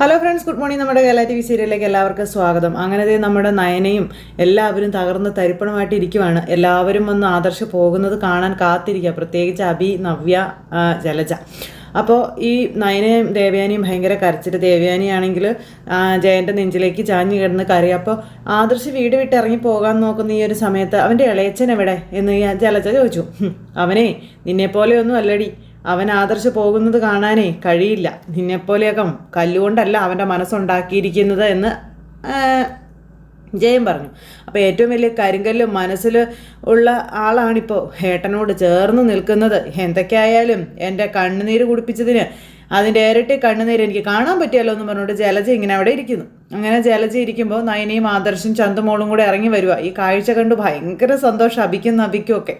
Hello friends good morning നമ്മുടെ Kerala T V സീരിയലിലേക്ക് എല്ലാവർക്കും സ്വാഗതം. അങ്ങനെ ദേ നമ്മുടെ നയനയും എല്ലാവരും തകർന്ന് തരിപ്പണമായിട്ട് ഇരിക്കുവാണ്. എല്ലാവരും വന്ന് ആദർശ് പോകുന്നത് കാണാൻ കാത്തിരിക്കുക. പ്രത്യേകിച്ച് അബി നവ്യ ജലജ. അപ്പോൾ ഈ നയനയും ദേവയാനിയും ഭയങ്കര കരച്ചിട്ട് ദേവയാനിയാണെങ്കിൽ ജയന്റെ നെഞ്ചിലേക്ക് ചാഞ്ഞു കിടന്ന് കറി അപ്പോൾ ആദർശ് വീട് വിട്ട് ഇറങ്ങി പോകാൻ നോക്കുന്ന ഈ ഒരു സമയത്ത് അവന്റെ ഇളയച്ചൻ എവിടെ? എന്ന് ജലജ ചോദിച്ചു. "ഹും, അവനെ നിന്നെപ്പോലെയൊന്നും അല്ലടി. അവൻ ആദർശ് പോകുന്നത് കാണാനേ കഴിയില്ല. നിന്നെപ്പോലെയൊക്കെ കല്ലുകൊണ്ടല്ല അവന്റെ മനസ്സുണ്ടാക്കിയിരിക്കുന്നത് എന്ന് ജയം പറഞ്ഞു. അപ്പോൾ ഏറ്റവും വലിയ കരിങ്കല്ല് മനസ്സിൽ ഉള്ള ആളാണിപ്പോൾ ഏട്ടനോട് ചേർന്ന് നിൽക്കുന്നത്. എന്തൊക്കെയായാലും എന്റെ കണ്ണുനീര് കുടിപ്പിച്ചതിന് അതിന്റെ ഇരട്ടി കണ്ണുനീര് എനിക്ക് കാണാൻ പറ്റിയല്ലോ എന്ന് പറഞ്ഞുകൊണ്ട് ജലജ ഇങ്ങനെ അവിടെ ഇരിക്കുന്നു. അങ്ങനെ ജലജ ഇരിക്കുമ്പോൾ നയനയും ആദർശും ചന്തുമോളും കൂടെ ഇറങ്ങി വരിക ഈ കാഴ്ച കണ്ട് ഭയങ്കര സന്തോഷം അഭിക്കും നബിക്കും ഒക്കെ.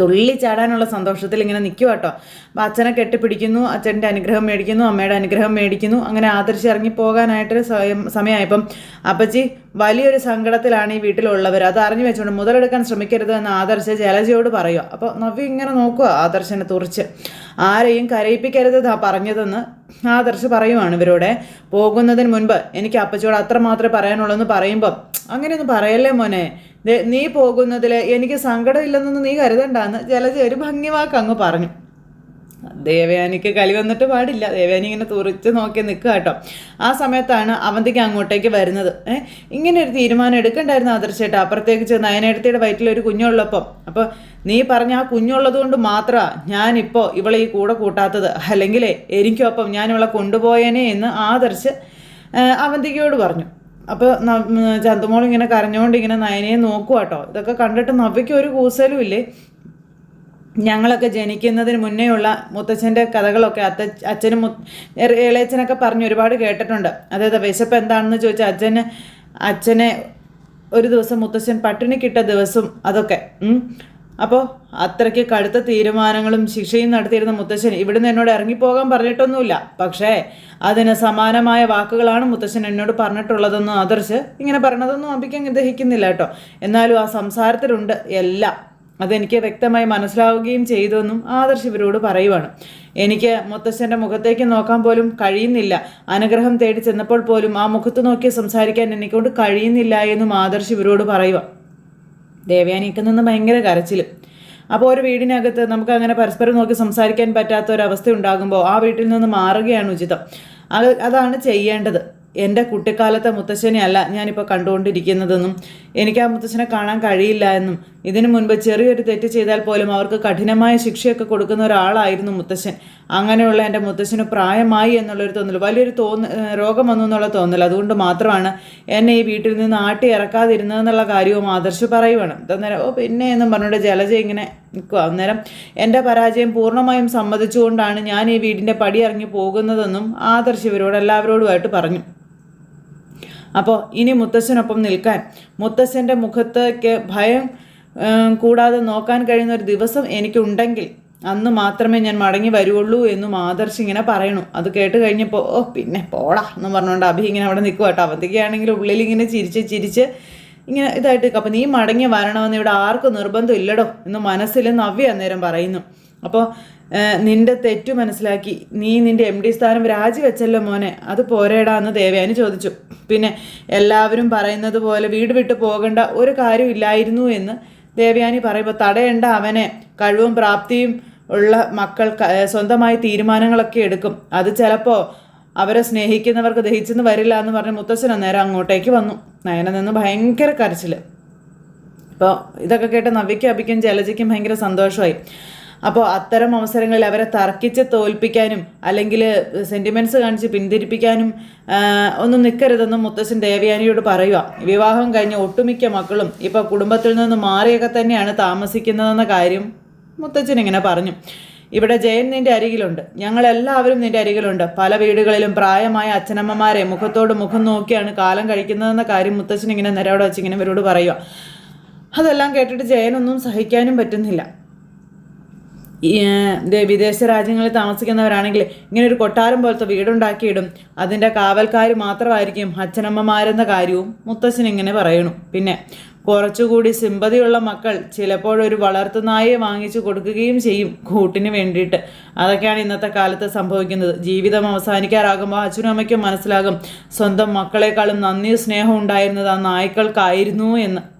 തുള്ളി ചാടാനുള്ള സന്തോഷത്തിൽ ഇങ്ങനെ നിൽക്കുക കേട്ടോ. അപ്പം അച്ഛനെ കെട്ടിപ്പിടിക്കുന്നു അച്ഛന്റെ അനുഗ്രഹം മേടിക്കുന്നു അമ്മയുടെ അനുഗ്രഹം മേടിക്കുന്നു. അങ്ങനെ ആദർശി ഇറങ്ങി പോകാനായിട്ടൊരു സമയം- സമയമായപ്പം അപ്പച്ചി വലിയൊരു സങ്കടത്തിലാണ് ഈ വീട്ടിലുള്ളവർ അത് അറിഞ്ഞു വെച്ചുകൊണ്ട് മുതലെടുക്കാൻ ശ്രമിക്കരുത് എന്ന് ആദർശ ജലജയോട് പറയുക അപ്പോൾ നവ്യ ഇങ്ങനെ നോക്കുക ആദർശനെ തുറിച്ച് ആരെയും കരയിപ്പിക്കരുത് പറഞ്ഞതെന്ന് ആദർശ് പറയുവാണ് ഇവരോടെ. പോകുന്നതിന് മുൻപ് എനിക്ക് അപ്പച്ചിയോട് അത്ര മാത്രമേ പറയാനുള്ളൂ എന്ന് പറയുമ്പം അങ്ങനെയൊന്നും പറയല്ലേ മോനെ. നീ പോകുന്നതിൽ എനിക്ക് സങ്കടമില്ലെന്നൊന്നും നീ കരുതണ്ടെന്ന് ജലജ ഒരു ഭംഗിവാക്ക് അങ്ങ് പറഞ്ഞു. ദേവയാനിക്ക് കളി വന്നിട്ട് പാടില്ല. ദേവയാനി ഇങ്ങനെ തുറിച്ച് നോക്കി നിൽക്കുക കേട്ടോ. ആ സമയത്താണ് അവന്തിക്ക് അങ്ങോട്ടേക്ക് വരുന്നത്. ഏഹ് ഇങ്ങനെ ഒരു തീരുമാനം എടുക്കണ്ടായിരുന്നു ആദർശേട്ടാ. അപ്പുറത്തേക്ക് നയനേടത്തിയുടെ വയറ്റിൽ ഒരു കുഞ്ഞുള്ളപ്പം. അപ്പോൾ നീ പറഞ്ഞ ആ കുഞ്ഞുള്ളത് കൊണ്ട് മാത്രമാണ് ഞാനിപ്പോൾ ഇവളെ ഈ കൂടെ കൂട്ടാത്തത്. അല്ലെങ്കിലേ എനിക്കൊപ്പം ഞാൻ ഇവളെ കൊണ്ടുപോയേനെ എന്ന് ആദർശ് അവന്തികയോട് പറഞ്ഞു. അപ്പോൾ ചന്തുമോൾ ഇങ്ങനെ കരഞ്ഞുകൊണ്ട് ഇങ്ങനെ നയനയെ നോക്കുക കേട്ടോ ഇതൊക്കെ കണ്ടിട്ട് നവയ്ക്ക് ഒരു കൂസലും ഇല്ലേ ഞങ്ങളൊക്കെ ജനിക്കുന്നതിന് മുന്നേയുള്ള മുത്തച്ഛന്റെ കഥകളൊക്കെ അത്ത അച്ഛനും മു ഇളയച്ചനൊക്കെ പറഞ്ഞ് ഒരുപാട് കേട്ടിട്ടുണ്ട് അതായത് വിശപ്പ് എന്താണെന്ന് ചോദിച്ചാൽ അച്ഛന് അച്ഛനെ ഒരു ദിവസം മുത്തച്ഛൻ പട്ടിണി കിട്ട ദിവസം അതൊക്കെ. അപ്പോൾ അത്രയ്ക്ക് കടുത്ത തീരുമാനങ്ങളും ശിക്ഷയും നടത്തിയിരുന്ന മുത്തശ്ശൻ ഇവിടുന്ന് എന്നോട് ഇറങ്ങിപ്പോകാൻ പറഞ്ഞിട്ടൊന്നുമില്ല. പക്ഷേ അതിന് സമാനമായ വാക്കുകളാണ് മുത്തശ്ശൻ എന്നോട് പറഞ്ഞിട്ടുള്ളതെന്നും ആദർശ് ഇങ്ങനെ പറഞ്ഞതൊന്നും അമ്പിക്ക് ദഹിക്കുന്നില്ല കേട്ടോ. എന്നാലും ആ സംസാരത്തിലുണ്ട് എല്ലാം. അതെനിക്ക് വ്യക്തമായി മനസ്സിലാവുകയും ചെയ്തുവെന്നും ആദർശ് ഇവരോട് പറയുവാണ്. എനിക്ക് മുത്തശ്ശന്റെ മുഖത്തേക്ക് നോക്കാൻ പോലും കഴിയുന്നില്ല. അനുഗ്രഹം തേടി ചെന്നപ്പോൾ പോലും ആ മുഖത്ത് നോക്കി സംസാരിക്കാൻ എനിക്കൊണ്ട് കഴിയുന്നില്ല എന്നും ആദർശ് ഇവരോട് പറയുക ദേവയാനിക്ക് നിന്ന് ഭയങ്കര കരച്ചിലും. അപ്പോൾ ഒരു വീടിനകത്ത് നമുക്ക് അങ്ങനെ പരസ്പരം നോക്കി സംസാരിക്കാൻ പറ്റാത്ത ഒരവസ്ഥ ഉണ്ടാകുമ്പോൾ ആ വീട്ടിൽ നിന്ന് മാറുകയാണ് ഉചിതം. അത് അതാണ് ചെയ്യേണ്ടത്. എന്റെ കുട്ടിക്കാലത്തെ മുത്തശ്ശനെ അല്ല ഞാനിപ്പോൾ കണ്ടുകൊണ്ടിരിക്കുന്നതെന്നും എനിക്ക് ആ മുത്തശ്ശനെ കാണാൻ കഴിയില്ല എന്നും. ഇതിനു മുൻപ് ചെറിയൊരു തെറ്റ് ചെയ്താൽ പോലും അവർക്ക് കഠിനമായ ശിക്ഷയൊക്കെ കൊടുക്കുന്ന ഒരാളായിരുന്നു മുത്തശ്ശൻ. അങ്ങനെയുള്ള എന്റെ മുത്തശ്ശന് പ്രായമായി എന്നുള്ളൊരു തോന്നൽ വലിയൊരു തോന്ന രോഗം വന്നു എന്നുള്ള തോന്നൽ. അതുകൊണ്ട് മാത്രമാണ് എന്നെ ഈ വീട്ടിൽ നിന്ന് ആട്ടി ഇറക്കാതിരുന്നതെന്നുള്ള കാര്യവും ആദർശ് പറയുവാണ്. അന്നേരം ഓ പിന്നെ എന്നും പറഞ്ഞുകൊണ്ട് ജലജ ഇങ്ങനെ നിൽക്കുക അന്നേരം എന്റെ പരാജയം പൂർണമായും സമ്മതിച്ചുകൊണ്ടാണ് ഞാൻ ഈ വീടിന്റെ പടി ഇറങ്ങി പോകുന്നതെന്നും ആദർശ് ഇവരോട് എല്ലാവരോടുമായിട്ട് പറഞ്ഞു. അപ്പോൾ ഇനി മുത്തശ്ശനൊപ്പം നിൽക്കാൻ. മുത്തശ്ശന്റെ മുഖത്തേക്ക് ഭയം കൂടാതെ നോക്കാൻ കഴിയുന്ന ഒരു ദിവസം എനിക്കുണ്ടെങ്കിൽ അന്ന് മാത്രമേ ഞാൻ മടങ്ങി വരുള്ളൂ എന്നും ആദർശ് ഇങ്ങനെ പറയണു. അത് കേട്ട് കഴിഞ്ഞപ്പോൾ ഓ പിന്നെ പോടാ എന്ന് പറഞ്ഞുകൊണ്ട് അഭി ഇങ്ങനെ അവിടെ നിൽക്കുക കേട്ടോ. അവധിക്കാണെങ്കിൽ ഉള്ളിൽ ഇങ്ങനെ ചിരിച്ച് ചിരിച്ച് ഇങ്ങനെ ഇതായിട്ട് നിൽക്കും അപ്പോൾ നീ മടങ്ങി വരണമെന്ന് ഇവിടെ ആർക്കും നിർബന്ധം ഇല്ലടോ എന്ന് മനസ്സിൽ നവ്യ അന്നേരം പറയുന്നു. അപ്പോൾ നിന്റെ തെറ്റു മനസ്സിലാക്കി. നീ നിന്റെ എം ഡി സ്ഥാനം രാജിവെച്ചല്ലോ മോനെ. അത് പോരേടാ എന്ന് ദേവയാനി ചോദിച്ചു. പിന്നെ എല്ലാവരും പറയുന്നത് പോലെ വീട് വിട്ട് പോകേണ്ട ഒരു കാര്യമില്ലായിരുന്നു എന്ന് ദേവയാനി പറയുമ്പോൾ തടയേണ്ട അവനെ. കഴിവും പ്രാപ്തിയും ഉള്ള മക്കൾ സ്വന്തമായി തീരുമാനങ്ങളൊക്കെ എടുക്കും. അത് ചിലപ്പോൾ അവരെ സ്നേഹിക്കുന്നവർക്ക് ദഹിച്ചെന്ന് വരില്ല എന്ന് പറഞ്ഞ് മുത്തശ്ശൻ അന്നേരം അങ്ങോട്ടേക്ക് വന്നു. നയന നിന്ന് ഭയങ്കര കരച്ചിൽ അപ്പോൾ ഇതൊക്കെ കേട്ട് നവ്യയ്ക്കും അഭിക്കും ജലജയ്ക്കും ഭയങ്കര സന്തോഷമായി. അപ്പോൾ അത്തരം അവസരങ്ങളിൽ അവരെ തർക്കിച്ച് തോൽപ്പിക്കാനും അല്ലെങ്കിൽ സെന്റിമെന്റ്സ് കാണിച്ച് പിന്തിരിപ്പിക്കാനും ഒന്നും നിൽക്കരുതെന്നും മുത്തശ്ശൻ ദേവയാനിയോട് പറയുക വിവാഹം കഴിഞ്ഞ ഒട്ടുമിക്ക മക്കളും ഇപ്പോൾ കുടുംബത്തിൽ നിന്ന് മാറിയൊക്കെ തന്നെയാണ് താമസിക്കുന്നതെന്ന കാര്യം മുത്തച്ഛൻ ഇങ്ങനെ പറഞ്ഞു. ഇവിടെ ജയൻ നിന്റെ അരികിലുണ്ട്. ഞങ്ങളെല്ലാവരും നിന്റെ അരികിലുണ്ട്. പല വീടുകളിലും പ്രായമായ അച്ഛനമ്മമാരെ മുഖത്തോട് മുഖം നോക്കിയാണ് കാലം കഴിക്കുന്നതെന്ന കാര്യം മുത്തച്ഛൻ ഇങ്ങനെ നിരവിടെ വെച്ച് ഇങ്ങനെ ഇവരോട് പറയുക അതെല്ലാം കേട്ടിട്ട് ജയനൊന്നും സഹിക്കാനും പറ്റുന്നില്ല. വിദേശ രാജ്യങ്ങളിൽ താമസിക്കുന്നവരാണെങ്കിൽ ഇങ്ങനെ ഒരു കൊട്ടാരം പോലത്തെ വീടുണ്ടാക്കിയിടും. അതിന്റെ കാവൽക്കാർ മാത്രമായിരിക്കും അച്ഛനമ്മമാരെന്ന കാര്യവും മുത്തശ്ശൻ ഇങ്ങനെ പറയണു. പിന്നെ കുറച്ചുകൂടി സിമ്പതിയുള്ള മക്കൾ ചിലപ്പോഴൊരു വളർത്തുനായെ വാങ്ങിച്ചു കൊടുക്കുകയും ചെയ്യും കൂട്ടിന് വേണ്ടിയിട്ട്. അതൊക്കെയാണ് ഇന്നത്തെ കാലത്ത് സംഭവിക്കുന്നത്. ജീവിതം അവസാനിക്കാറാകുമ്പോൾ അച്ഛനും അമ്മയ്ക്കും മനസ്സിലാകും സ്വന്തം മക്കളെക്കാളും നന്ദിയും സ്നേഹവും ഉണ്ടായിരുന്നത് ആ നായ്ക്കൾക്കായിരുന്നു എന്ന്.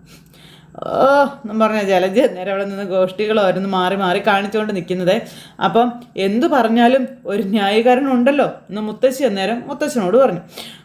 ഓ എന്നും പറഞ്ഞ ജലജ നേരെ അവിടെ നിന്ന് ഗോഷ്ടികളോ ഓരോന്ന് മാറി മാറി കാണിച്ചുകൊണ്ട് നിൽക്കുന്നത്. അപ്പം എന്തു പറഞ്ഞാലും ഒരു ന്യായീകരണം ഉണ്ടല്ലോ എന്ന് മുത്തശ്ശി അന്നേരം മുത്തശ്ശനോട് പറഞ്ഞു.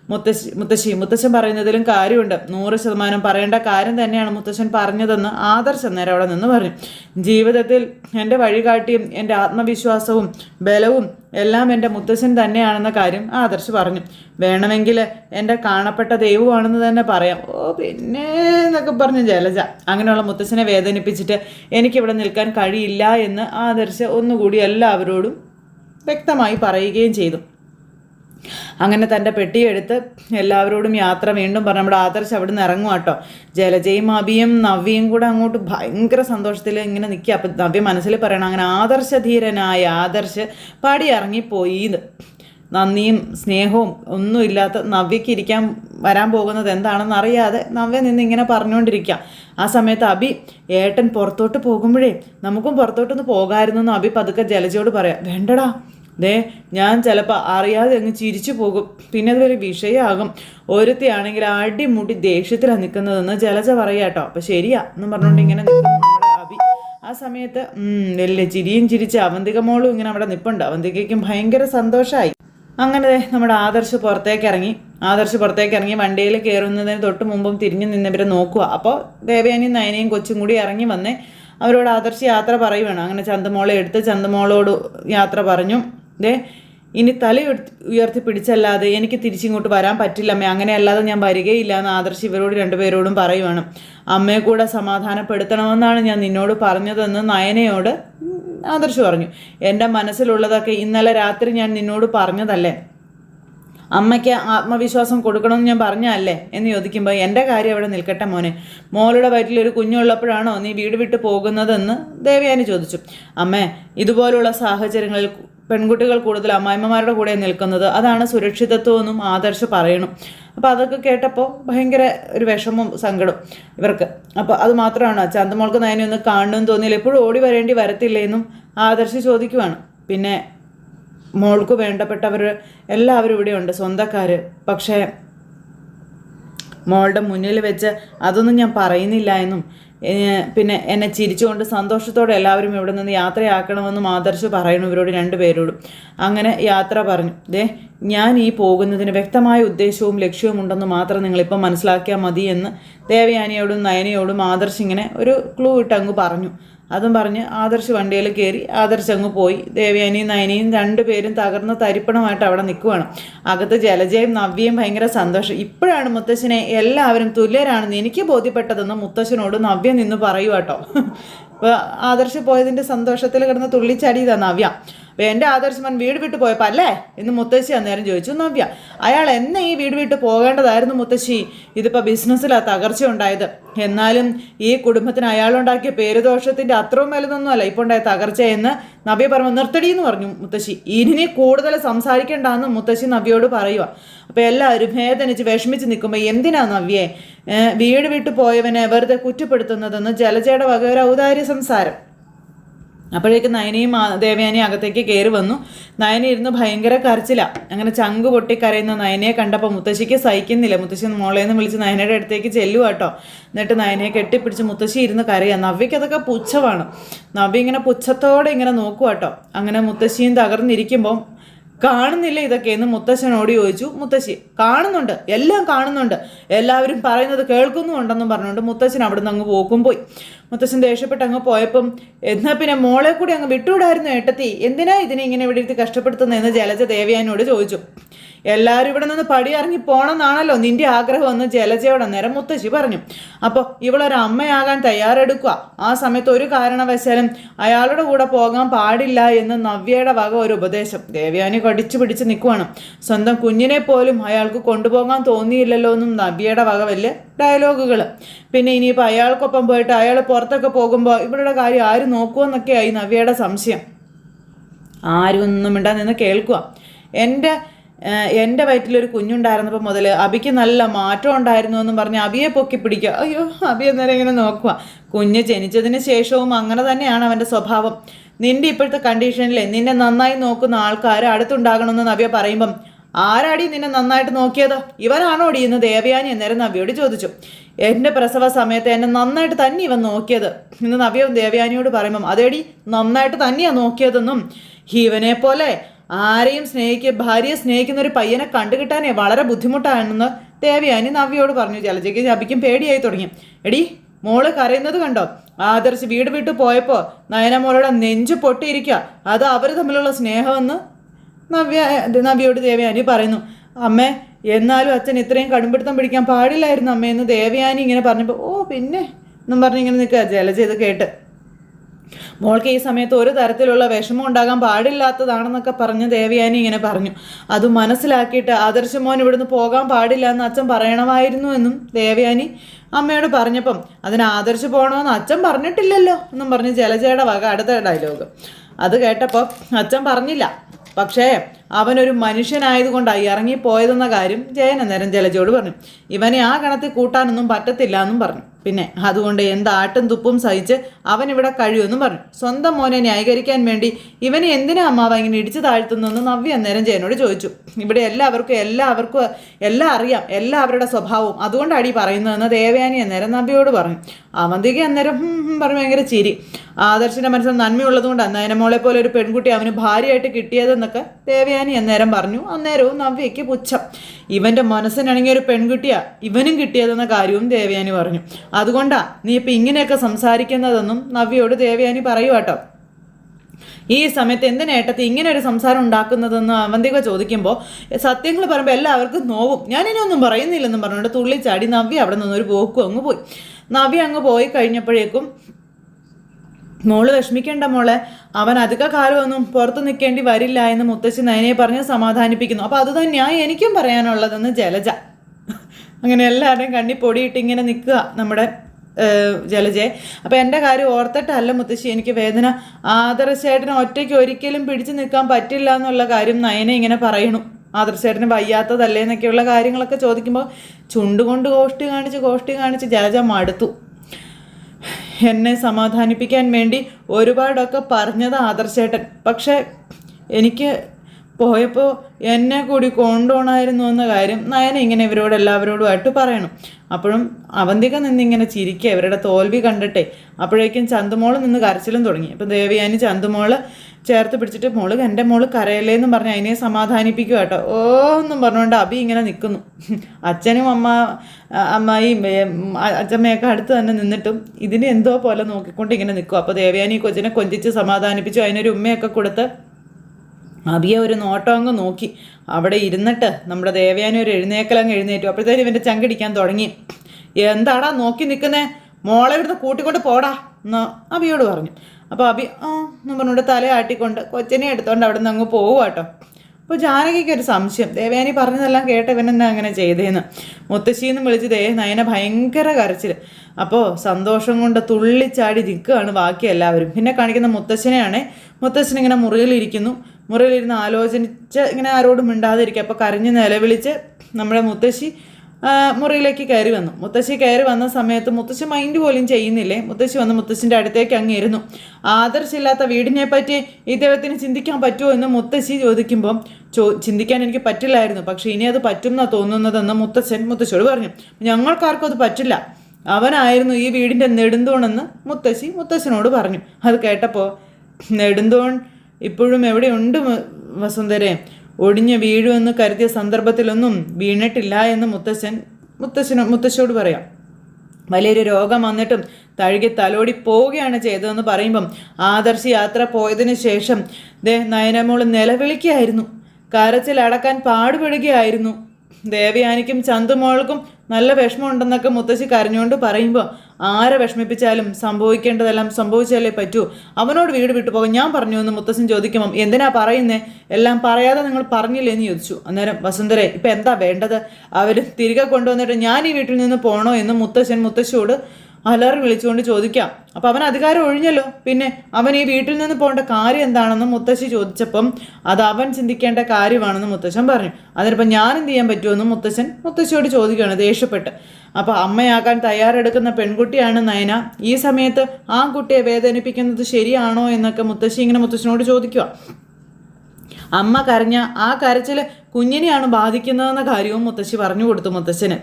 മുത്തശ്ശി മുത്തശ്ശി മുത്തശ്ശൻ പറയുന്നതിലും കാര്യമുണ്ട്. നൂറ് ശതമാനം പറയേണ്ട കാര്യം തന്നെയാണ് മുത്തശ്ശൻ പറഞ്ഞതെന്ന് ആദർശം നേരെ അവിടെ നിന്ന് പറഞ്ഞു. ജീവിതത്തിൽ എന്റെ വഴികാട്ടിയും എന്റെ ആത്മവിശ്വാസവും ബലവും എല്ലാം എന്റെ മുത്തശ്ശൻ തന്നെയാണെന്ന കാര്യം ആദർശ് പറഞ്ഞു. വേണമെങ്കിൽ എന്റെ കാണപ്പെട്ട ദൈവമാണെന്ന് തന്നെ പറയാം. ഓ പിന്നെ എന്നൊക്കെ പറഞ്ഞു ജലജ. അങ്ങനെയുള്ള മുത്തശ്ശനെ വേദനിപ്പിച്ചിട്ട് എനിക്കിവിടെ നിൽക്കാൻ കഴിയില്ല എന്ന് ആദർശ് ഒന്നുകൂടി എല്ലാവരോടും വ്യക്തമായി പറയുകയും ചെയ്തു. അങ്ങനെ തന്റെ പെട്ടിയെടുത്ത് എല്ലാവരോടും യാത്ര വീണ്ടും പറഞ്ഞു. നമ്മുടെ ആദർശ് അവിടെ നിന്ന് ഇറങ്ങും കേട്ടോ ജലജയും അബിയും നവ്യയും കൂടെ അങ്ങോട്ട് ഭയങ്കര സന്തോഷത്തിൽ ഇങ്ങനെ നിൽക്കുക അപ്പം നവ്യ മനസ്സിൽ പറയണം അങ്ങനെ ആദർശധീരനായ ആദർശ് പാടി ഇറങ്ങിപ്പോയി നന്ദിയും സ്നേഹവും ഒന്നുമില്ലാത്ത നവ്യയ്ക്ക് ഇരിക്കാൻ വരാൻ പോകുന്നത് എന്താണെന്ന് അറിയാതെ നവ്യ നിന്ന് ഇങ്ങനെ പറഞ്ഞുകൊണ്ടിരിക്കുക ആ സമയത്ത് അബി ഏട്ടൻ പുറത്തോട്ട് പോകുമ്പോഴേ നമുക്കും പുറത്തോട്ടൊന്ന് പോകാമായിരുന്നു എന്ന് അബി പതുക്കെ ജലജയോട് പറയാം. വേണ്ടടാ ദേ ഞാൻ ചിലപ്പോൾ അറിയാതെ അങ്ങ് ചിരിച്ചു പോകും. പിന്നെ അതൊരു വിഷയമാകും ഒരുത്തിയാണെങ്കിൽ അടിമുടി ദേഷ്യത്തിലാണ് നിൽക്കുന്നതെന്ന് ജലജ പറയുക കേട്ടോ അപ്പം ശരിയാ എന്നും പറഞ്ഞുകൊണ്ട് ഇങ്ങനെ ആ സമയത്ത് വലിയ ചിരിയും ചിരിച്ച് അവന്തിക മോളും ഇങ്ങനെ അവിടെ നിൽപ്പുണ്ട് അവന്തികയ്ക്കും ഭയങ്കര സന്തോഷമായി അങ്ങനെ നമ്മുടെ ആദർശ് പുറത്തേക്ക് ഇറങ്ങി ആദർശ് പുറത്തേക്ക് ഇറങ്ങി വണ്ടിയിൽ കയറുന്നതിന് തൊട്ട് മുമ്പും തിരിഞ്ഞു നിന്നവരെ നോക്കുക അപ്പോൾ ദേവയാനിയും നയനയും കൊച്ചും കൂടി ഇറങ്ങി വന്നേ അവരോട് ആദർശ് യാത്ര പറയുവാണ്. അങ്ങനെ ചന്തമോളെ എടുത്ത് ചന്തമോളോട് യാത്ര പറഞ്ഞു. ദേ ഇനി തല ഉയർത്തി പിടിച്ചല്ലാതെ എനിക്ക് തിരിച്ചിങ്ങോട്ട് വരാൻ പറ്റില്ലമ്മേ അങ്ങനെ അല്ലാതെ ഞാൻ വരികയില്ല എന്ന് ആദർശ് ഇവരോട് രണ്ടുപേരോടും പറയുവാണ്. അമ്മയെ കൂടെ സമാധാനപ്പെടുത്തണമെന്നാണ് ഞാൻ നിന്നോട് പറഞ്ഞതെന്ന് നയനയോട് ആദർശ് പറഞ്ഞു. എന്റെ മനസ്സിലുള്ളതൊക്കെ ഇന്നലെ രാത്രി ഞാൻ നിന്നോട് പറഞ്ഞതല്ലേ? അമ്മയ്ക്ക് ആത്മവിശ്വാസം കൊടുക്കണമെന്ന് ഞാൻ പറഞ്ഞല്ലേ എന്ന് ചോദിക്കുമ്പോൾ എന്റെ കാര്യം അവിടെ നിൽക്കട്ടെ മോനെ. മോളുടെ വയറ്റിൽ ഒരു കുഞ്ഞുള്ളപ്പോഴാണോ നീ വീട് വിട്ട് പോകുന്നതെന്ന് ദേവയാനി ചോദിച്ചു. അമ്മേ ഇതുപോലുള്ള സാഹചര്യങ്ങളിൽ പെൺകുട്ടികൾ കൂടുതൽ അമ്മായിമ്മമാരുടെ കൂടെ നിൽക്കുന്നത് അതാണ് സുരക്ഷിതത്വമെന്നും ആദർശ് പറയണം. അപ്പോൾ അതൊക്കെ കേട്ടപ്പോൾ ഭയങ്കര ഒരു വിഷമം സങ്കടം ഇവർക്ക്. അപ്പോൾ അത് മാത്രമാണ് ചന്തമോൾക്ക് നയനെ ഒന്ന് കാണണമെന്ന് തോന്നിയില്ല. എപ്പോഴും ഓടി വരേണ്ടി വരത്തില്ലേന്നും ആദർശ് ചോദിക്കുവാണ്. പിന്നെ മോൾക്ക് വേണ്ടപ്പെട്ടവർ എല്ലാവരും ഇവിടെ ഉണ്ട് സ്വന്തക്കാർ പക്ഷേ മോളുടെ മുന്നിൽ വെച്ച് അതൊന്നും ഞാൻ പറയുന്നില്ല എന്നും പിന്നെ എന്നെ ചിരിച്ചുകൊണ്ട് സന്തോഷത്തോടെ എല്ലാവരും ഇവിടെ നിന്ന് യാത്രയാക്കണമെന്നും ആദർശ് പറയണു ഇവരോട് രണ്ടുപേരോടും അങ്ങനെ യാത്ര പറഞ്ഞു. ദേ ഞാൻ ഈ പോകുന്നതിന് വ്യക്തമായ ഉദ്ദേശവും ലക്ഷ്യവും ഉണ്ടെന്ന് മാത്രം നിങ്ങളിപ്പം മനസ്സിലാക്കിയാൽ മതി എന്ന് ദേവയാനിയോടും നയനയോടും ആദർശ് ഇങ്ങനെ ഒരു ക്ലൂ ഇട്ട് അങ്ങ് പറഞ്ഞു. അതും പറഞ്ഞ് ആദർശ് വണ്ടിയിൽ കയറി ആദർശ് അങ്ങ് പോയി. ദേവയാനിയും നയനിയും രണ്ടുപേരും തകർന്ന തരിപ്പണമായിട്ട് അവിടെ നിൽക്കുവാണ്. അകത്ത് ജലജയും നവ്യയും ഭയങ്കര സന്തോഷം. ഇപ്പോഴാണ് മുത്തശ്ശനെ എല്ലാവരും തുല്യരാണെന്ന് എനിക്ക് ബോധ്യപ്പെട്ടതെന്ന് മുത്തശ്ശനോട് നവ്യ നിന്ന് പറയുവാട്ടോ. ആദർശ് പോയതിന്റെ സന്തോഷത്തിൽ കിടന്ന് തുള്ളിച്ചാടിയതാണ് നവ്യ. അപ്പോൾ എന്റെ ആദർശമൻ വീട് വിട്ട് പോയപ്പോൾ അല്ലേ? എന്ന് മുത്തശ്ശി അന്നേരം ചോദിച്ചു നവ്യ അയാൾ എന്നെ ഈ വീട് വിട്ട് പോകേണ്ടതായിരുന്നു മുത്തശ്ശി. ഇതിപ്പോൾ ബിസിനസ്സിലാണ് തകർച്ച ഉണ്ടായത്. എന്നാലും ഈ കുടുംബത്തിന് അയാളുണ്ടാക്കിയ പേരുദോഷത്തിന്റെ അത്രയും വലുതൊന്നും അല്ല ഇപ്പോൾ ഉണ്ടായ തകർച്ച എന്ന് നവ്യ പറഞ്ഞു. നിർത്തടി എന്ന് പറഞ്ഞു മുത്തശ്ശി. ഇനി കൂടുതൽ സംസാരിക്കേണ്ടെന്ന് മുത്തശ്ശി നവ്യയോട് പറയുക അപ്പോൾ എല്ലാവരും ഭേദനിച്ച് വിഷമിച്ച് നിൽക്കുമ്പോൾ എന്തിനാ നവ്യെ? വീട് വിട്ടു പോയവനെ വെറുതെ കുറ്റപ്പെടുത്തുന്നതെന്ന് ജലജയുടെ വക ഒരു ഔദാര്യ സംസാരം. അപ്പോഴേക്ക് നയനയും ദേവയാനിയും അകത്തേക്ക് കയറി വന്നു. നയന ഇരുന്ന് ഭയങ്കര കരച്ചില. അങ്ങനെ ചങ്ക് പൊട്ടി കരയുന്ന നയനയെ കണ്ടപ്പോൾ മുത്തശ്ശിക്ക് സഹിക്കുന്നില്ല. മുത്തശ്ശി മോളേന്ന് വിളിച്ച് നയനയുടെ അടുത്തേക്ക് ചെല്ലുക കേട്ടോ. എന്നിട്ട് നയനയെ കെട്ടിപ്പിടിച്ച് മുത്തശ്ശി ഇരുന്ന് കരയുക നവ്യയ്ക്ക് അതൊക്കെ പുച്ഛമാണ്. നവ്യ ഇങ്ങനെ പുച്ഛത്തോടെ ഇങ്ങനെ നോക്കുക കേട്ടോ. അങ്ങനെ മുത്തശ്ശിയും തകർന്നിരിക്കുമ്പോൾ കാണുന്നില്ല ഇതൊക്കെ എന്ന് മുത്തശ്ശനോട് ചോദിച്ചു. മുത്തശ്ശി കാണുന്നുണ്ട്. എല്ലാം കാണുന്നുണ്ട്. എല്ലാവരും പറയുന്നത് കേൾക്കുന്നുണ്ടെന്നും പറഞ്ഞുകൊണ്ട് മുത്തശ്ശൻ അവിടെ നിന്ന് അങ്ങ് പോക്കും പോയി. മുത്തശ്ശൻ ദേഷ്യപ്പെട്ട് അങ്ങ് പോയപ്പം എന്നാൽ പിന്നെ മോളെ കൂടി അങ്ങ് വിട്ടുവിടായിരുന്നു ഏട്ടത്തി. എന്തിനാ ഇതിനെ ഇങ്ങനെ ഇവിടെ ഇരുത്തി കഷ്ടപ്പെടുത്തുന്നതെന്ന് ജലജ ദേവിയാനോട് ചോദിച്ചു. എല്ലാവരും ഇവിടെ നിന്ന് പടി ഇറങ്ങി പോണമെന്നാണല്ലോ നിന്റെ ആഗ്രഹം എന്ന് ജലജയോട് അന്നേരം മുത്തശ്ശി പറഞ്ഞു. അപ്പോൾ ഇവളൊരു അമ്മയാകാൻ തയ്യാറെടുക്കുക ആ സമയത്ത് ഒരു കാരണവശാലും അയാളുടെ കൂടെ പോകാൻ പാടില്ല എന്ന് നവ്യയുടെ വക ഒരു ഉപദേശം. ദേവ്യാനി കടിച്ചു പിടിച്ച് നിൽക്കുവാണ് സ്വന്തം കുഞ്ഞിനെ പോലും അയാൾക്ക് കൊണ്ടുപോകാൻ തോന്നിയില്ലല്ലോ എന്നും നവ്യയുടെ വക വലിയ ഡയലോഗുകൾ പിന്നെ ഇനിയിപ്പോൾ അയാൾക്കൊപ്പം പോയിട്ട് അയാൾ പുറത്തൊക്കെ പോകുമ്പോൾ ഇവരുടെ കാര്യം ആര് നോക്കുമെന്നൊക്കെയായി നവ്യയുടെ സംശയം. ആരും ഒന്നും മിണ്ടാ നിന്ന് കേൾക്കുക എന്റെ എന്റെ വയറ്റിലൊരു കുഞ്ഞുണ്ടായിരുന്നപ്പോൾ മുതൽ അബിക്ക് നല്ല മാറ്റം ഉണ്ടായിരുന്നു എന്ന് പറഞ്ഞ് അബിയെ പൊക്കി പിടിക്കുക. അയ്യോ അബി അന്നേരം ഇങ്ങനെ നോക്കുക കുഞ്ഞ് ജനിച്ചതിന് ശേഷവും അങ്ങനെ തന്നെയാണ് അവന്റെ സ്വഭാവം. നിന്റെ ഇപ്പോഴത്തെ കണ്ടീഷനിൽ നിന്നെ നന്നായി നോക്കുന്ന ആൾക്കാർ അടുത്തുണ്ടാകണമെന്ന് നവ്യ പറയുമ്പം ആരാടി നിന്നെ നന്നായിട്ട് നോക്കിയത്? ഇവനാണോടി ഇന്ന് ദേവയാനി അന്നേരം നവ്യോട് ചോദിച്ചു. എന്റെ പ്രസവ സമയത്ത് എന്നെ നന്നായിട്ട് തന്നെ ഇവൻ നോക്കിയത്. ഇന്ന് നവ്യ ദേവയാനിയോട് പറയുമ്പം അതേടി നന്നായിട്ട് തന്നെയാണ് നോക്കിയതെന്നും. ഇവനെ പോലെ ആരെയും സ്നേഹിക്കുക ഭാര്യയെ സ്നേഹിക്കുന്ന ഒരു പയ്യനെ കണ്ടുകിട്ടാനേ വളരെ ബുദ്ധിമുട്ടാണെന്ന് ദേവയാനി നവ്യോട് പറഞ്ഞു. ജലജയ്ക്ക് ജപിക്കും പേടിയായി തുടങ്ങി. എടി മോൾ കരയുന്നത് കണ്ടോ? ആദർശ് വീട് വിട്ടു പോയപ്പോൾ നയനമോളുടെ നെഞ്ചു പൊട്ടിയിരിക്കുക അത് അവർ തമ്മിലുള്ള സ്നേഹമെന്ന് നവ്യ നവ്യയോട് ദേവയാനി പറയുന്നു അമ്മേ എന്നാലും അച്ഛൻ ഇത്രയും കടുംപിടുത്തം പിടിക്കാൻ പാടില്ലായിരുന്നു അമ്മയെന്ന് ദേവയാനി ഇങ്ങനെ പറഞ്ഞപ്പോൾ ഓ പിന്നെ എന്നും പറഞ്ഞ് ഇങ്ങനെ നിൽക്കുക ജലജ ഇത് കേട്ട്. മോൾക്ക് ഈ സമയത്ത് ഒരു തരത്തിലുള്ള വിഷമം ഉണ്ടാകാൻ പാടില്ലാത്തതാണെന്നൊക്കെ പറഞ്ഞ് ദേവയാനി ഇങ്ങനെ പറഞ്ഞു. അത് മനസ്സിലാക്കിയിട്ട് ആദർശമോൻ ഇവിടുന്ന് പോകാൻ പാടില്ല എന്ന് അച്ഛൻ പറയണമായിരുന്നു എന്നും ദേവയാനി അമ്മയോട് പറഞ്ഞപ്പം അതിന് ആദർശ് പോകണമെന്ന് അച്ഛൻ പറഞ്ഞിട്ടില്ലല്ലോ എന്നും പറഞ്ഞ് ജലജയുടെ വക അടുത്ത ഡയലോഗ് അത് കേട്ടപ്പോൾ അച്ഛൻ പറഞ്ഞില്ല. പക്ഷേ അവനൊരു മനുഷ്യനായതുകൊണ്ടായി ഇറങ്ങിപ്പോയതെന്ന കാര്യം ജയൻ അന്നേരം ജലജയോട് പറഞ്ഞു. ഇവനെ ആ കണത്തിൽ കൂട്ടാനൊന്നും പറ്റത്തില്ല എന്നും പറഞ്ഞു. പിന്നെ അതുകൊണ്ട് എന്താട്ടും തുപ്പും സഹിച്ച് അവൻ ഇവിടെ കഴിയുമെന്നും പറഞ്ഞു. സ്വന്തം മോനെ ന്യായീകരിക്കാൻ വേണ്ടി ഇവനെ എന്തിനാ അമ്മാവ ഇങ്ങനെ ഇടിച്ചു താഴ്ത്തുന്നതെന്ന് നവ്യ അന്നേരം ജയനോട് ചോദിച്ചു. ഇവിടെ എല്ലാവർക്കും എല്ലാവർക്കും എല്ലാം അറിയാം. എല്ലാവരുടെ സ്വഭാവവും അതുകൊണ്ടാണ് ഈ പറയുന്നതെന്ന് ദേവയാനി അന്നേരം നവ്യയോട് പറഞ്ഞു. അവന്തിക അന്നേരം പറഞ്ഞ് ഭയങ്കര ചിരി. ആദർശിന്റെ മനസ്സിൽ നന്മയുള്ളതുകൊണ്ടാണ് നയനമോളെ പോലെ ഒരു പെൺകുട്ടി അവന് ഭാര്യയായിട്ട് കിട്ടിയതെന്നൊക്കെ ദേവയാനി അന്നേരം പറഞ്ഞു അന്നേരവും നവ്യയ്ക്ക് പുച്ഛം. ഇവന്റെ മനസ്സിനണങ്ങിയ ഒരു പെൺകുട്ടിയാ ഇവനും കിട്ടിയതെന്ന കാര്യവും ദേവയാനി പറഞ്ഞു. അതുകൊണ്ടാ നീ ഇപ്പം ഇങ്ങനെയൊക്കെ സംസാരിക്കുന്നതെന്നും നവ്യയോട് ദേവയാനി പറയൂ കേട്ടോ. ഈ സമയത്ത് എന്തിനേട്ടത്തി ഇങ്ങനെ ഒരു സംസാരം ഉണ്ടാക്കുന്നതെന്ന് അവന്തിക ചോദിക്കുമ്പോൾ സത്യങ്ങൾ പറയുമ്പോൾ എല്ലാവർക്കും നോവും. ഞാനിനി ഒന്നും പറയുന്നില്ലെന്നും പറഞ്ഞുകൊണ്ട് തുള്ളിച്ചാടി നവ്യ അവിടെ നിന്നൊരു പോക്കും അങ്ങ് പോയി. നവ്യ അങ്ങ് പോയി കഴിഞ്ഞപ്പോഴേക്കും മോൾ വിഷമിക്കേണ്ട മോളെ. അവൻ അധിക കാലമൊന്നും പുറത്തു നിൽക്കേണ്ടി വരില്ല എന്ന് മുത്തശ്ശി നയനെ പറഞ്ഞ് സമാധാനിപ്പിക്കുന്നു. അപ്പോൾ അത് തന്നെയാണ് എനിക്കും പറയാനുള്ളതെന്ന് ജലജ. അങ്ങനെ എല്ലാവരുടെയും കണ്ണി പൊടിയിട്ട് ഇങ്ങനെ നിൽക്കുക നമ്മുടെ ജലജയെ. അപ്പോൾ എന്റെ കാര്യം ഓർത്തിട്ടല്ല മുത്തശ്ശി എനിക്ക് വേദന. ആദർശേട്ടന് ഒറ്റയ്ക്ക് ഒരിക്കലും പിടിച്ചു നിൽക്കാൻ പറ്റില്ല എന്നുള്ള കാര്യം നയനെ ഇങ്ങനെ പറയണു. ആദർശേട്ടന് വയ്യാത്തതല്ലേ എന്നൊക്കെയുള്ള കാര്യങ്ങളൊക്കെ ചോദിക്കുമ്പോൾ ചുണ്ടുകൊണ്ട് ഗോഷ്ടി കാണിച്ച് ഗോഷ്ടി കാണിച്ച് ജലജ മടുത്തു. എന്നെ സമാധാനിപ്പിക്കാൻ വേണ്ടി ഒരുപാടൊക്കെ പറഞ്ഞത് ആദർശേട്ടൻ. പക്ഷേ എനിക്ക് പോയപ്പോൾ എന്നെ കൂടി കൊണ്ടുപോകണമായിരുന്നു എന്ന കാര്യം നയന ഇങ്ങനെ ഇവരോട് എല്ലാവരോടുമായിട്ട് പറയണം. അപ്പോഴും അവന്തിക നിന്നിങ്ങനെ ചിരിക്കുക ഇവരുടെ തോൽവി കണ്ടിട്ടെ. അപ്പോഴേക്കും ചന്തുമോൾ നിന്ന് കരച്ചിലും തുടങ്ങി. അപ്പം ദേവിയാനി ചന്തുമോൾ ചേർത്ത് പിടിച്ചിട്ട് മോൾ എന്റെ മോൾ കരയല്ലേന്നും പറഞ്ഞ് അതിനെ സമാധാനിപ്പിക്കുക കേട്ടോ ഓ എന്നും പറഞ്ഞുകൊണ്ട് അബി ഇങ്ങനെ നിൽക്കുന്നു അച്ഛനും അമ്മ അമ്മായിയും അച്ഛമ്മയൊക്കെ അടുത്ത് തന്നെ നിന്നിട്ടും ഇതിനെന്തോ പോലെ നോക്കിക്കൊണ്ട് ഇങ്ങനെ നിൽക്കും അപ്പോൾ ദേവയാനി കൊച്ചിനെ കൊഞ്ചിച്ച് സമാധാനിപ്പിച്ചു. അതിനൊരു ഉമ്മയൊക്കെ കൊടുത്ത് അബിയെ ഒരു നോട്ടം അങ്ങ് നോക്കി. അവിടെ ഇരുന്നിട്ട് നമ്മുടെ ദേവയാനി ഒരു എഴുന്നേക്കലങ്ങ് എഴുന്നേറ്റു. അപ്പോഴത്തേനും ഇവന്റെ ചങ്കടിക്കാൻ തുടങ്ങി. എന്താടാ നോക്കി നിൽക്കുന്നേ? മോളെ ഇവിടുന്ന് കൂട്ടിക്കൊണ്ട് പോടാ എന്ന് അബിയോട് പറഞ്ഞു. അപ്പോൾ അബി ആ എന്ന് പറഞ്ഞുകൊണ്ട് തലയാട്ടിക്കൊണ്ട് കൊച്ചിനെ എടുത്തുകൊണ്ട് അവിടെ നിന്ന് അങ്ങ് പോവുക കേട്ടോ അപ്പോൾ ജാനകിക്ക് ഒരു സംശയം. ദേവയാനി പറഞ്ഞതെല്ലാം കേട്ട് ഇവനെന്നാ അങ്ങനെ ചെയ്തേന്ന്? മുത്തശ്ശിന്ന് വിളിച്ച് ദേ നയനെ ഭയങ്കര കരച്ചിൽ അപ്പോൾ സന്തോഷം കൊണ്ട് തുള്ളിച്ചാടി നിൽക്കുകയാണ് ബാക്കി എല്ലാവരും. പിന്നെ കാണിക്കുന്ന മുത്തശ്ശനെയാണ് മുത്തശ്ശനിങ്ങനെ മുറിയിലിരിക്കുന്നു മുറിയിലിരുന്ന് ആലോചിച്ച് ഇങ്ങനെ ആരോടും മിണ്ടാതിരിക്കുക. അപ്പോൾ കരഞ്ഞ് നിലവിളിച്ച് നമ്മുടെ മുത്തശ്ശി മുറിയിലേക്ക് കയറി വന്നു. മുത്തശ്ശി കയറി വന്ന സമയത്ത് മുത്തശ്ശി മൈൻഡ് പോലും ചെയ്യുന്നില്ലേ? മുത്തശ്ശി വന്ന് മുത്തശ്ശിന്റെ അടുത്തേക്ക് അങ്ങ് ഇരുന്നു ആദർശമില്ലാത്ത വീടിനെ പറ്റി ഇദ്ദേഹത്തിന് ചിന്തിക്കാൻ പറ്റുമോ എന്ന് മുത്തശ്ശി ചോദിക്കുമ്പോൾ ചോ ചിന്തിക്കാൻ എനിക്ക് പറ്റില്ലായിരുന്നു. പക്ഷേ ഇനി അത് പറ്റും എന്നാണ് തോന്നുന്നതെന്ന് മുത്തശ്ശൻ മുത്തശ്ശിയോട് പറഞ്ഞു. ഞങ്ങൾക്കാർക്കും അത് പറ്റില്ല. അവനായിരുന്നു ഈ വീടിന്റെ നെടുന്തൂണെന്ന് മുത്തശ്ശി മുത്തശ്ശനോട് പറഞ്ഞു. അത് കേട്ടപ്പോൾ നെടുന്തൂൺ ഇപ്പോഴും എവിടെയുണ്ട് വസുന്ധരെ? ഒടിഞ്ഞ് വീഴുമെന്ന് കരുതിയ സന്ദർഭത്തിലൊന്നും വീണിട്ടില്ല എന്ന് മുത്തശ്ശൻ മുത്തശ്ശനോ മുത്തശ്ശോട് പറയാം. വലിയൊരു രോഗം വന്നിട്ടും തഴുകി തലോടി പോവുകയാണ് ചെയ്തതെന്ന് പറയുമ്പം ആദർശ് യാത്ര പോയതിനു ശേഷം ദേ നയനമോൾ നിലവിളിക്കുകയായിരുന്നു കരച്ചിൽ അടക്കാൻ പാടുപെടുകയായിരുന്നു. ദേവയാനിക്കും ചന്തുമോൾക്കും നല്ല വിഷമമുണ്ടെന്നൊക്കെ മുത്തശ്ശി കരഞ്ഞുകൊണ്ട് പറയുമ്പോൾ ആരെ വിഷമിപ്പിച്ചാലും സംഭവിക്കേണ്ടതെല്ലാം സംഭവിച്ചാലേ പറ്റൂ. അവനോട് വീട് വിട്ടു പോകാൻ ഞാൻ പറഞ്ഞു എന്ന് മുത്തശ്ശൻ ചോദിക്കുമ്പം എന്തിനാ പറയുന്നേ? എല്ലാം പറയാതെ നിങ്ങൾ പറഞ്ഞില്ലേ? എന്ന് ചോദിച്ചു. അന്നേരം വസുന്ധരെ ഇപ്പം എന്താ വേണ്ടത്? അവർ തിരികെ കൊണ്ടുവന്നിട്ട് ഞാൻ ഈ വീട്ടിൽ നിന്ന് പോകണോ എന്ന് മുത്തശ്ശൻ മുത്തശ്ശിയോട് അലറി വിളിച്ചുകൊണ്ട് ചോദിക്കാം. അപ്പോൾ അവൻ അധികാരം ഒഴിഞ്ഞല്ലോ. പിന്നെ അവൻ ഈ വീട്ടിൽ നിന്ന് പോകേണ്ട കാര്യം എന്താണെന്ന് മുത്തശ്ശി ചോദിച്ചപ്പം അത് അവൻ ചിന്തിക്കേണ്ട കാര്യമാണെന്ന് മുത്തശ്ശൻ പറഞ്ഞു. അതിനിപ്പം ഞാൻ എന്ത് ചെയ്യാൻ പറ്റുമെന്ന് മുത്തശ്ശൻ മുത്തശ്ശിയോട് ചോദിക്കുകയാണ് ദേഷ്യപ്പെട്ട്. അപ്പോൾ അമ്മയാക്കാൻ തയ്യാറെടുക്കുന്ന പെൺകുട്ടിയാണ് നയന. ഈ സമയത്ത് ആ കുട്ടിയെ വേദനിപ്പിക്കുന്നത് ശരിയാണോ എന്നൊക്കെ മുത്തശ്ശി ഇങ്ങനെ മുത്തശ്ശനോട് ചോദിക്കുക അമ്മ കരഞ്ഞ ആ കരച്ചിൽ കുഞ്ഞിനെയാണ് ബാധിക്കുന്നതെന്ന കാര്യവും മുത്തശ്ശി പറഞ്ഞു കൊടുത്തു മുത്തശ്ശന്.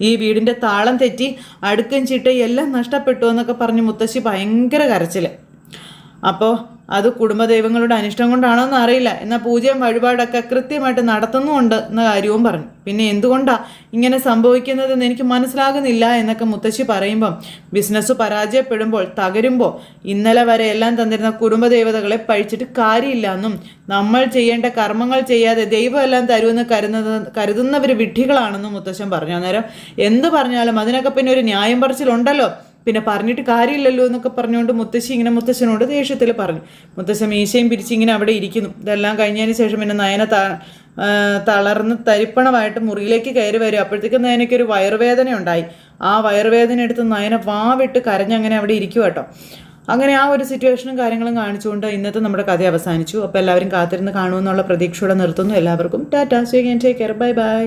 ഈ വീടിന്റെ താളം തെറ്റി അടുക്കും ചിട്ടയും എല്ലാം നഷ്ടപ്പെട്ടു എന്നൊക്കെ പറഞ്ഞു മുത്തശ്ശി ഭയങ്കര കരച്ചിൽ അപ്പോൾ അത് കുടുംബദൈവങ്ങളുടെ അനിഷ്ടം കൊണ്ടാണോ എന്ന് അറിയില്ല. എന്നാൽ പൂജയും വഴിപാടൊക്കെ കൃത്യമായിട്ട് നടത്തുന്നുമുണ്ട് എന്ന കാര്യവും പറഞ്ഞു. പിന്നെ എന്തുകൊണ്ടാണ് ഇങ്ങനെ സംഭവിക്കുന്നതെന്ന് എനിക്ക് മനസ്സിലാകുന്നില്ല എന്നൊക്കെ മുത്തശ്ശി പറയുമ്പം ബിസിനസ് പരാജയപ്പെടുമ്പോൾ തകരുമ്പോൾ ഇന്നലെ വരെ എല്ലാം തന്നിരുന്ന കുടുംബദേവതകളെ പഴിച്ചിട്ട് കാര്യമില്ല എന്നും നമ്മൾ ചെയ്യേണ്ട കർമ്മങ്ങൾ ചെയ്യാതെ ദൈവം എല്ലാം തരുമെന്ന് കരുതുന്നത് കരുതുന്നവർ വിഡ്ഢികളാണെന്നും മുത്തശ്ശൻ പറഞ്ഞു. അന്നേരം എന്ത് പറഞ്ഞാലും അതിനൊക്കെ പിന്നെ ഒരു ന്യായം പറച്ചിലുണ്ടല്ലോ. പിന്നെ പറഞ്ഞിട്ട് കാര്യമില്ലല്ലോ എന്നൊക്കെ പറഞ്ഞുകൊണ്ട് മുത്തശ്ശി ഇങ്ങനെ മുത്തശ്ശനോട് ദേഷ്യത്തിൽ പറഞ്ഞു. മുത്തശ്ശൻ മീശയും പിരിച്ചിങ്ങനെ അവിടെ ഇരിക്കുന്നു. ഇതെല്ലാം കഴിഞ്ഞതിന് ശേഷം പിന്നെ നയന ത തളർന്ന് തരിപ്പണമായിട്ട് മുറിയിലേക്ക് കയറി വരും. അപ്പോഴത്തേക്കും നയനയ്ക്ക് ഒരു വയറുവേദന ഉണ്ടായി. ആ വയറുവേദന എടുത്ത് നയന വാവിട്ട് കരഞ്ഞങ്ങനെ അവിടെ ഇരിക്കും കേട്ടോ അങ്ങനെ ആ ഒരു സിറ്റുവേഷനും കാര്യങ്ങളും കാണിച്ചുകൊണ്ട് ഇന്നത്തെ നമ്മുടെ കഥ അവസാനിച്ചു. അപ്പോൾ എല്ലാവരും കാത്തിരുന്ന് കാണുമെന്നുള്ള പ്രതീക്ഷയോടെ നിർത്തുന്നു. എല്ലാവർക്കും Tata. So take care bye bye